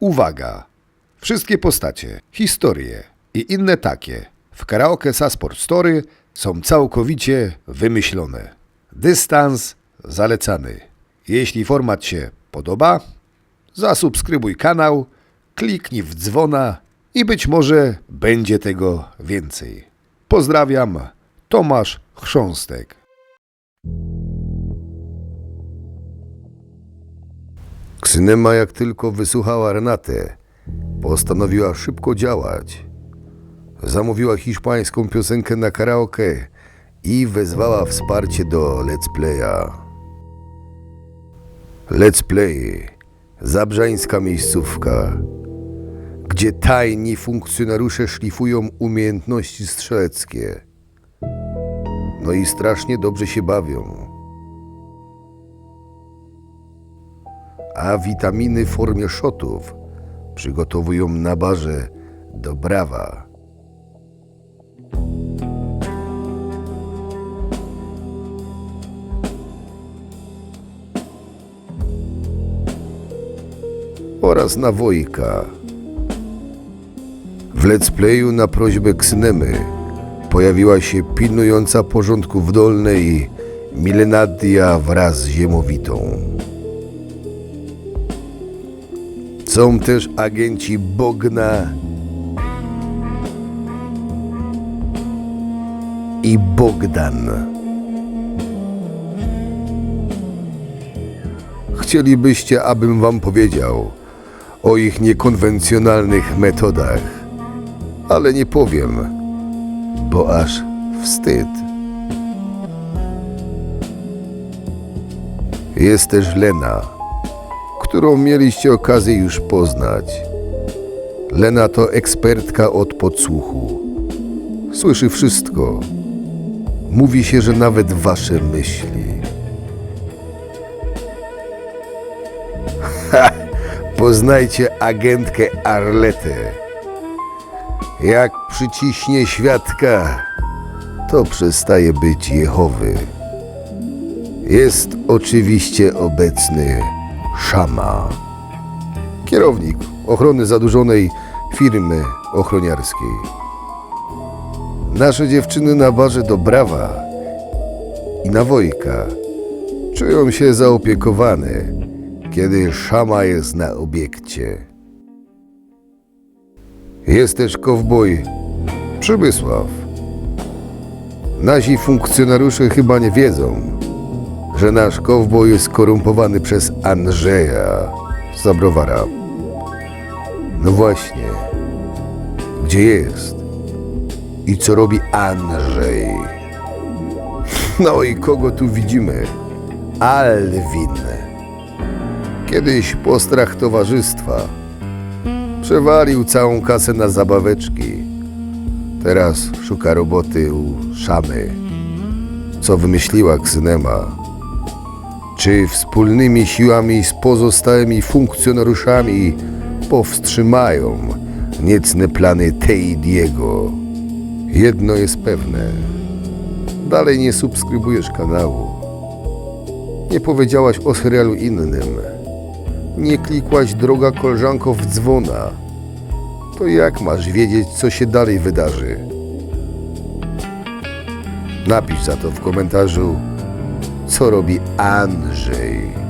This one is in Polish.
Uwaga! Wszystkie postacie, historie i inne takie w karaoke Sasport Story są całkowicie wymyślone. Dystans zalecany. Jeśli format się podoba, zasubskrybuj kanał, kliknij w dzwona i być może będzie tego więcej. Pozdrawiam, Tomasz Chrząstek. Ksynema jak tylko wysłuchała Renatę, postanowiła szybko działać. Zamówiła hiszpańską piosenkę na karaoke i wezwała wsparcie do Let's Playa. Let's Play, zabrzańska miejscówka, gdzie tajni funkcjonariusze szlifują umiejętności strzeleckie. No i strasznie dobrze się bawią. A witaminy w formie szotów przygotowują na barze do brawa. Oraz na Wojka. W let's playu na prośbę Ksnemy pojawiła się pilnująca porządku w dolnej Milenadia wraz z Ziemowitą. Są też agenci Bogna i Bogdan. Chcielibyście, abym wam powiedział o ich niekonwencjonalnych metodach, ale nie powiem, bo aż wstyd. Jest też Lena którą mieliście okazję już poznać. Lena to ekspertka od podsłuchu. Słyszy wszystko. Mówi się, że nawet wasze myśli. Ha! Poznajcie agentkę Arletę. Jak przyciśnie świadka, to przestaje być Jehowy. Jest oczywiście obecny Szama. Kierownik ochrony zadłużonej firmy ochroniarskiej. Nasze dziewczyny na barze do Brawa i na Wojka czują się zaopiekowane, kiedy Szama jest na obiekcie. Jest też kowboj Przemysław. Nasi funkcjonariusze chyba nie wiedzą, że nasz kowboj jest skorumpowany przez Andrzeja Zabrowara. No właśnie. Gdzie jest? I co robi Andrzej? No i kogo tu widzimy? Alwin. Kiedyś postrach towarzystwa. Przewalił całą kasę na zabaweczki. Teraz szuka roboty u Szamy. Co wymyśliła Ksynema? Czy wspólnymi siłami z pozostałymi funkcjonariuszami powstrzymają niecne plany Teidiego? Jedno jest pewne. Dalej nie subskrybujesz kanału. Nie powiedziałaś o serialu innym. Nie klikłaś droga koleżanko w dzwona. To jak masz wiedzieć, co się dalej wydarzy? Napisz za to w komentarzu co robi Andrzej.